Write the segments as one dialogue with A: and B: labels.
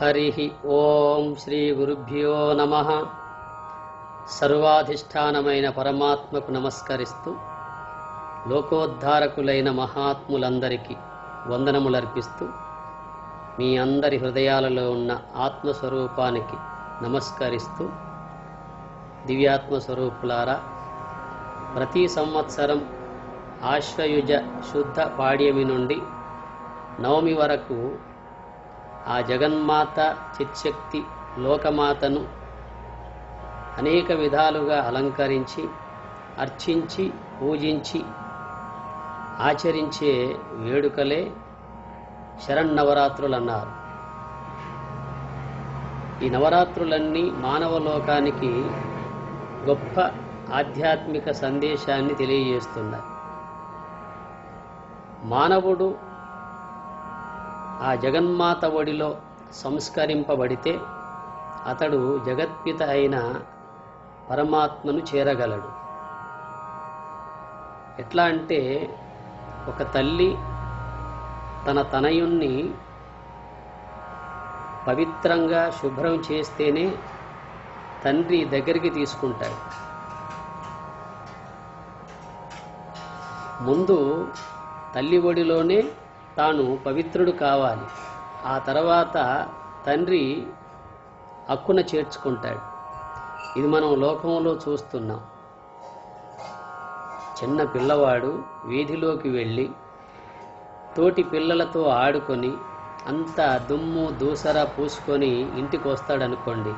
A: హరి ఓం శ్రీ గురుభ్యో నమ. సర్వాధిష్టానమైన పరమాత్మకు నమస్కరిస్తూ లోకోద్ధారకులైన మహాత్ములందరికీ వందనములర్పిస్తూ మీ అందరి హృదయాలలో ఉన్న ఆత్మస్వరూపానికి నమస్కరిస్తూ దివ్యాత్మ స్వరూపులారా ప్రతి సంవత్సరం ఆశ్వయుజ శుద్ధ పాడ్యమి నుండి నవమి వరకు ఆ జగన్మాత చిత్శక్తి లోకమాతను అనేక విధాలుగా అలంకరించి అర్చించి పూజించి ఆచరించే వేడుకలే శరన్నవరాత్రులు అన్నారు ఈ నవరాత్రులన్నీ మానవ లోకానికి గొప్ప ఆధ్యాత్మిక సందేశాన్ని తెలియజేస్తున్నాయి. మానవుడు ఆ జగన్మాత ఒడిలో సంస్కరింపబడితే అతడు జగత్పిత అయిన పరమాత్మను చేరగలడు. ఎట్లా అంటే ఒక తల్లి తన తనయుణ్ణి పవిత్రంగా శుభ్రం చేస్తేనే తండ్రి దగ్గరికి తీసుకుంటాడు. ముందు తల్లి ఒడిలోనే తాను పవిత్రుడు కావాలి. ఆ తర్వాత తండ్రి హక్కున చేర్చుకుంటాడు. ఇది మనం లోకంలో చూస్తున్నాం. చిన్న పిల్లవాడు వీధిలోకి వెళ్ళి తోటి పిల్లలతో ఆడుకొని అంత దుమ్ము దూసర పూసుకొని ఇంటికి వస్తాడనుకోండి.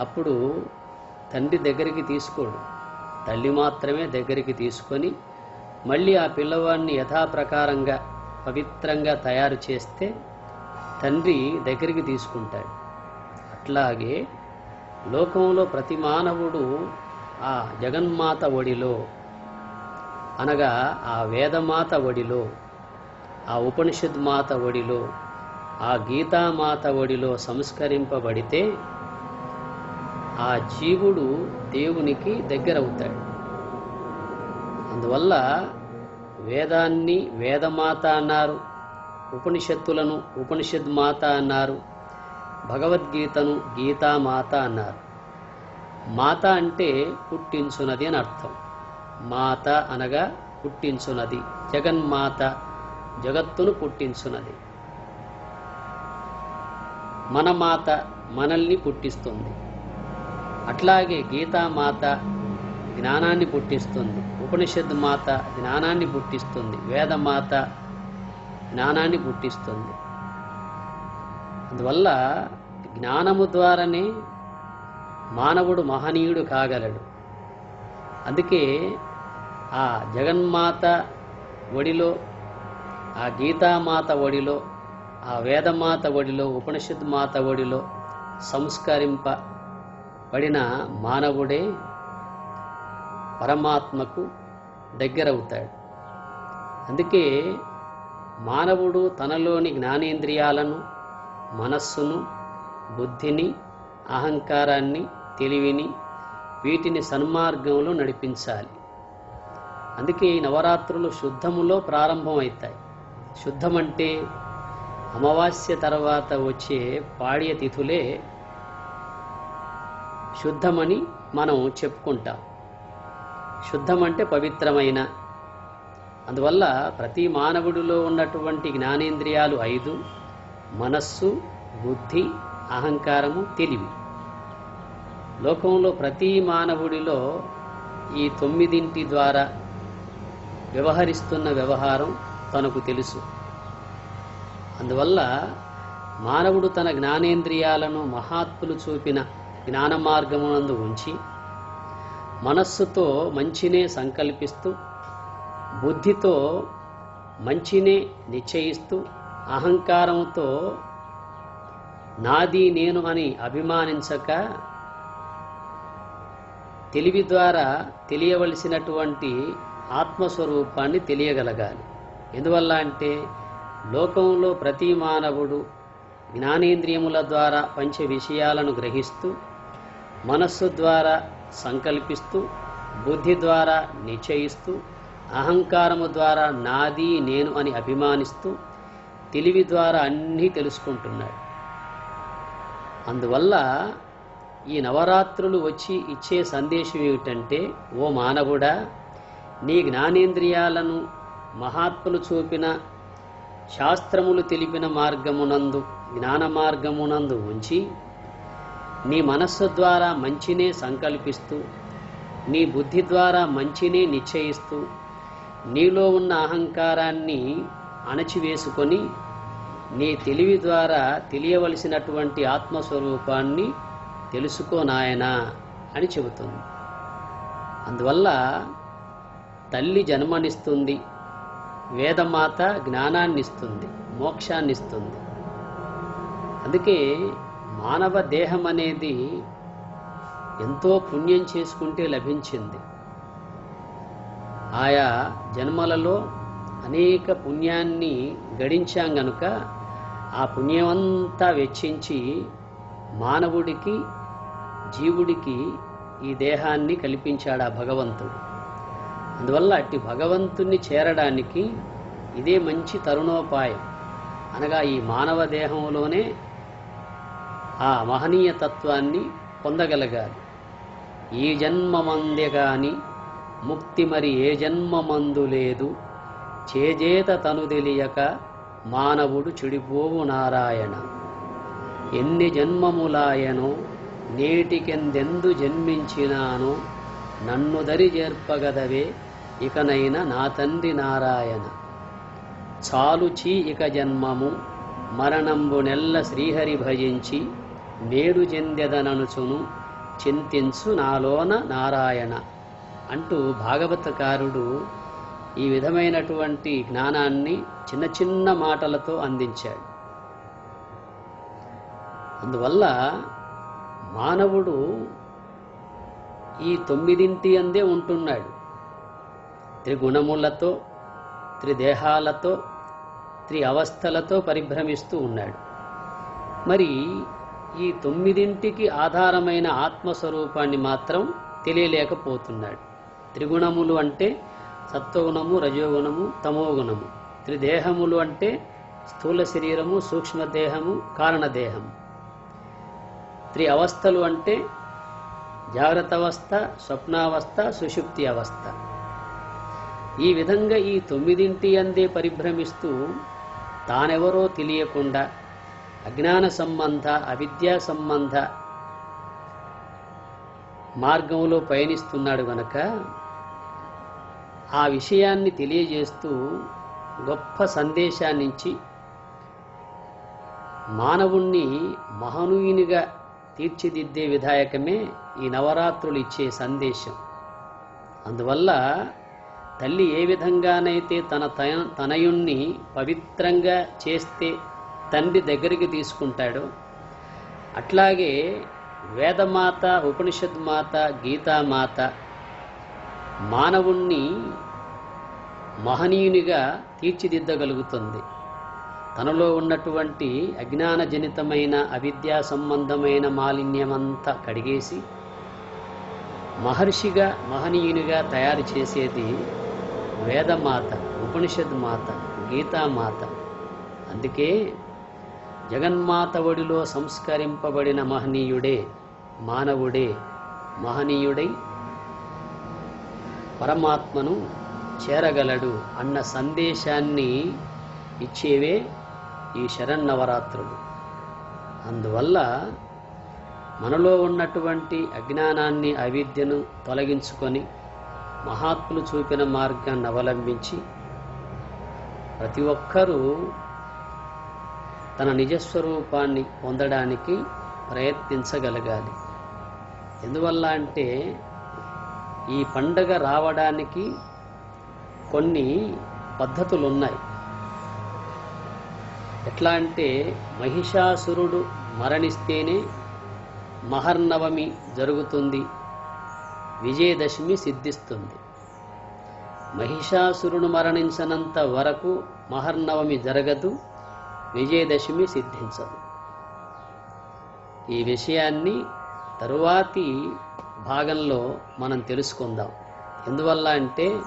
A: అప్పుడు తండ్రి దగ్గరికి తీసుకోడు. తల్లి మాత్రమే దగ్గరికి తీసుకొని మళ్ళీ ఆ పిల్లవాడిని యథాప్రకారంగా పవిత్రంగా తయారు చేస్తే తండ్రి దగ్గరికి తీసుకుంటాడు. అట్లాగే లోకంలో ప్రతి మానవుడు ఆ జగన్మాత ఒడిలో అనగా ఆ వేదమాత ఒడిలో ఆ ఉపనిషద్ మాత ఒడిలో ఆ గీతామాత ఒడిలో సంస్కరింపబడితే ఆ జీవుడు దేవునికి దగ్గరవుతాడు. అందువల్ల వేదాన్ని వేదమాత అన్నారు ఉపనిషత్తులను ఉపనిషద్ మాత అన్నారు భగవద్గీతను గీతామాత అన్నారు. మాత అంటే పుట్టించునది అని అర్థం. మాత అనగా పుట్టించునది. జగన్మాత జగత్తును పుట్టించునది. మన మాత మనల్ని పుట్టిస్తుంది. అట్లాగే గీతామాత జ్ఞానాన్ని పుట్టిస్తుంది. ఉపనిషద్ మాత జ్ఞానాన్ని పుట్టిస్తుంది. వేదమాత జ్ఞానాన్ని పుట్టిస్తుంది. అందువల్ల జ్ఞానము ద్వారానే మానవుడు మహనీయుడు కాగలడు. అందుకే ఆ జగన్మాత ఒడిలో ఆ గీతామాత ఒడిలో ఆ వేదమాత ఒడిలో ఉపనిషద్ మాత ఒడిలో సంస్కరింపబడిన మానవుడే పరమాత్మకు దగ్గరవుతాడు. అందుకే మానవుడు తనలోని జ్ఞానేంద్రియాలను మనస్సును బుద్ధిని అహంకారాన్ని తెలివిని వీటిని సన్మార్గంలో నడిపించాలి. అందుకే ఈ నవరాత్రులు శుద్ధములో ప్రారంభమవుతాయి. శుద్ధమంటే అమావాస్య తర్వాత వచ్చే పాడ్యతిథులే శుద్ధమని మనం చెప్పుకుంటాం. శుద్ధం అంటే పవిత్రమైన. అందువల్ల ప్రతి మానవుడిలో ఉన్నటువంటి జ్ఞానేంద్రియాలు ఐదు మనస్సు బుద్ధి అహంకారము తెలివి. లోకంలో ప్రతి మానవుడిలో ఈ తొమ్మిదింటి ద్వారా వ్యవహరిస్తున్న వ్యవహారం తనకు తెలుసు. అందువల్ల మానవుడు తన జ్ఞానేంద్రియాలను మహాత్ములు చూపిన జ్ఞాన మార్గమునందు ఉంచి మనస్సుతో మంచినే సంకల్పిస్తూ బుద్ధితో మంచినే నిశ్చయిస్తూ అహంకారంతో నాది నేను అని అభిమానించక తెలివి ద్వారా తెలియవలసినటువంటి ఆత్మస్వరూపాన్ని తెలియగలగాలి. ఎందువల్ల అంటే లోకంలో ప్రతి మానవుడు జ్ఞానేంద్రియముల ద్వారా పంచ విషయాలను గ్రహిస్తూ మనస్సు ద్వారా సంకల్పిస్తూ బుద్ధి ద్వారా నిశ్చయిస్తూ అహంకారము ద్వారా నాది నేను అని అభిమానిస్తూ తెలివి ద్వారా అన్నీ తెలుసుకుంటున్నాడు. అందువల్ల ఈ నవరాత్రులు వచ్చి ఇచ్చే సందేశం ఏమిటంటే ఓ మానవుడా నీ జ్ఞానేంద్రియాలను మహాత్ములు చూపిన శాస్త్రములు తెలిపిన మార్గమునందు జ్ఞాన మార్గమునందు ఉంచి నీ మనస్సు ద్వారా మంచినే సంకల్పిస్తూ నీ బుద్ధి ద్వారా మంచినే నిశ్చయిస్తూ నీలో ఉన్న అహంకారాన్ని అణచివేసుకొని నీ తెలివి ద్వారా తెలియవలసినటువంటి ఆత్మస్వరూపాన్ని తెలుసుకో నాయనా అని చెబుతుంది. అందువల్ల తల్లి జన్మనిస్తుంది వేదమాత జ్ఞానాన్నిస్తుంది మోక్షాన్నిస్తుంది. అందుకే మానవ దేహం అనేది ఎంతో పుణ్యం చేసుకుంటే లభించింది. ఆయా జన్మలలో అనేక పుణ్యాన్ని గడించాం గనుక ఆ పుణ్యమంతా వెచ్చించి మానవుడికి జీవుడికి ఈ దేహాన్ని కల్పించాడు ఆ భగవంతుడు. అందువల్ల అట్టి భగవంతుణ్ణి చేరడానికి ఇదే మంచి తరుణోపాయం. అనగా ఈ మానవ దేహంలోనే ఆ మహనీయ తత్వాన్ని పొందగలగాలి. ఈ జన్మమందే గాని ముక్తి మరి ఏ జన్మమందు లేదు. చేజేత తను తెలియక మానవుడు చెడిపోవు నారాయణ. ఎన్ని జన్మములాయనో నేటికెందెందు జన్మించినానో నన్ను దరి చేర్పగదవే ఇకనైన నా తండ్రి నారాయణ. చాలుచి ఇక జన్మము మరణంబు నెల్ల శ్రీహరి భజించి మేలు చెందెదననుచును చింతించు నాలోన నారాయణ అంటూ భాగవతకారుడు ఈ విధమైనటువంటి జ్ఞానాన్ని చిన్న చిన్న మాటలతో అందించాడు. అందువల్ల మానవుడు ఈ తొమ్మిదింటి అందే ఉంటున్నాడు. త్రిగుణములతో త్రిదేహాలతో త్రి అవస్థలతో పరిభ్రమిస్తూ ఉన్నాడు. మరి ఈ తొమ్మిదింటికి ఆధారమైన ఆత్మస్వరూపాన్ని మాత్రం తెలియలేకపోతున్నాడు. త్రిగుణములు అంటే సత్వగుణము రజోగుణము తమోగుణము. త్రిదేహములు అంటే స్థూల శరీరము సూక్ష్మదేహము కారణదేహము త్రి అవస్థలు అంటే జాగ్రత్త అవస్థ స్వప్నావస్థ సుషుప్తి అవస్థ. ఈ విధంగా ఈ తొమ్మిదింటి అందే పరిభ్రమిస్తూ తానెవరో తెలియకుండా అజ్ఞాన సంబంధ అవిద్యా సంబంధ మార్గంలో పయనిస్తున్నాడు గనక ఆ విషయాన్ని తెలియజేస్తూ గొప్ప సందేశాన్నించి మానవుణ్ణి మహనీయునిగా తీర్చిదిద్దే విధాయకమే ఈ నవరాత్రులు ఇచ్చే సందేశం. అందువల్ల తల్లి ఏ విధంగానైతే తన తన- తనయుణ్ణి పవిత్రంగా చేస్తే తండ్రి దగ్గరికి తీసుకుంటాడు. అట్లాగే వేదమాత ఉపనిషద్ మాత గీతామాత మానవుణ్ణి మహనీయునిగా తీర్చిదిద్దగలుగుతుంది. తనలో ఉన్నటువంటి అజ్ఞానజనితమైన అవిద్యా సంబంధమైన మాలిన్యమంతా కడిగేసి మహర్షిగా మహనీయునిగా తయారు చేసేది వేదమాత ఉపనిషద్ మాత గీతామాత. అందుకే జగన్మాత ఒడిలో సంస్కరింపబడిన మహనీయుడే మానవుడే మహనీయుడై పరమాత్మను చేరగలడు అన్న సందేశాన్ని ఇచ్చేవే ఈ శరన్నవరాత్రులు. అందువల్ల మనలో ఉన్నటువంటి అజ్ఞానాన్ని అవిద్యను తొలగించుకొని మహాత్ములు చూపిన మార్గాన్ని అవలంబించి ప్రతి ఒక్కరూ తన నిజస్వరూపాన్ని పొందడానికి ప్రయత్నించగలగాలి. ఎందువల్ల అంటే ఈ పండగ రావడానికి కొన్ని పద్ధతులు ఉన్నాయి ఎట్లా అంటే మహిషాసురుడు మరణిస్తేనే మహర్నవమి జరుగుతుంది విజయదశమి సిద్ధిస్తుంది. మహిషాసురుడు మరణించనంత వరకు మహర్నవమి జరగదు విజయదశమి సిద్ధించదు. ఈ విషయాన్ని తరువాతి భాగంలో మనం తెలుసుకుందాం. ఎందువల్ల అంటే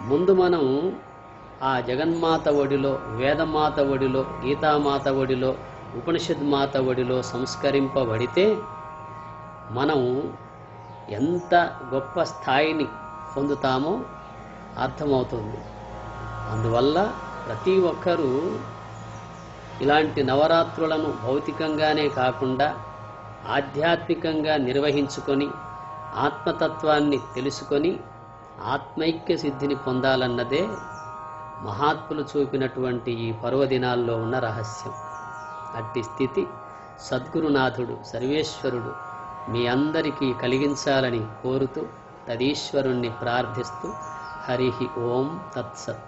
A: ముందు మనం ఆ జగన్మాత ఒడిలో వేదమాత ఒడిలో గీతామాత ఒడిలో ఉపనిషద్ మాత ఒడిలో సంస్కరింపబడితే మనం ఎంత గొప్ప స్థాయిని పొందుతామో అర్థమవుతుంది. అందువల్ల ప్రతి ఒక్కరూ ఇలాంటి నవరాత్రులను భౌతికంగానే కాకుండా ఆధ్యాత్మికంగా నిర్వహించుకొని ఆత్మతత్వాన్ని తెలుసుకొని ఆత్మైక్య సిద్ధిని పొందాలన్నదే మహాత్ములు చూపినటువంటి ఈ పర్వదినాల్లో ఉన్న రహస్యం. అట్టి స్థితి సద్గురునాథుడు సర్వేశ్వరుడు మీ అందరికీ కలిగించాలని కోరుతూ తదీశ్వరుణ్ణి ప్రార్థిస్తూ హరి ఓం తత్సత్.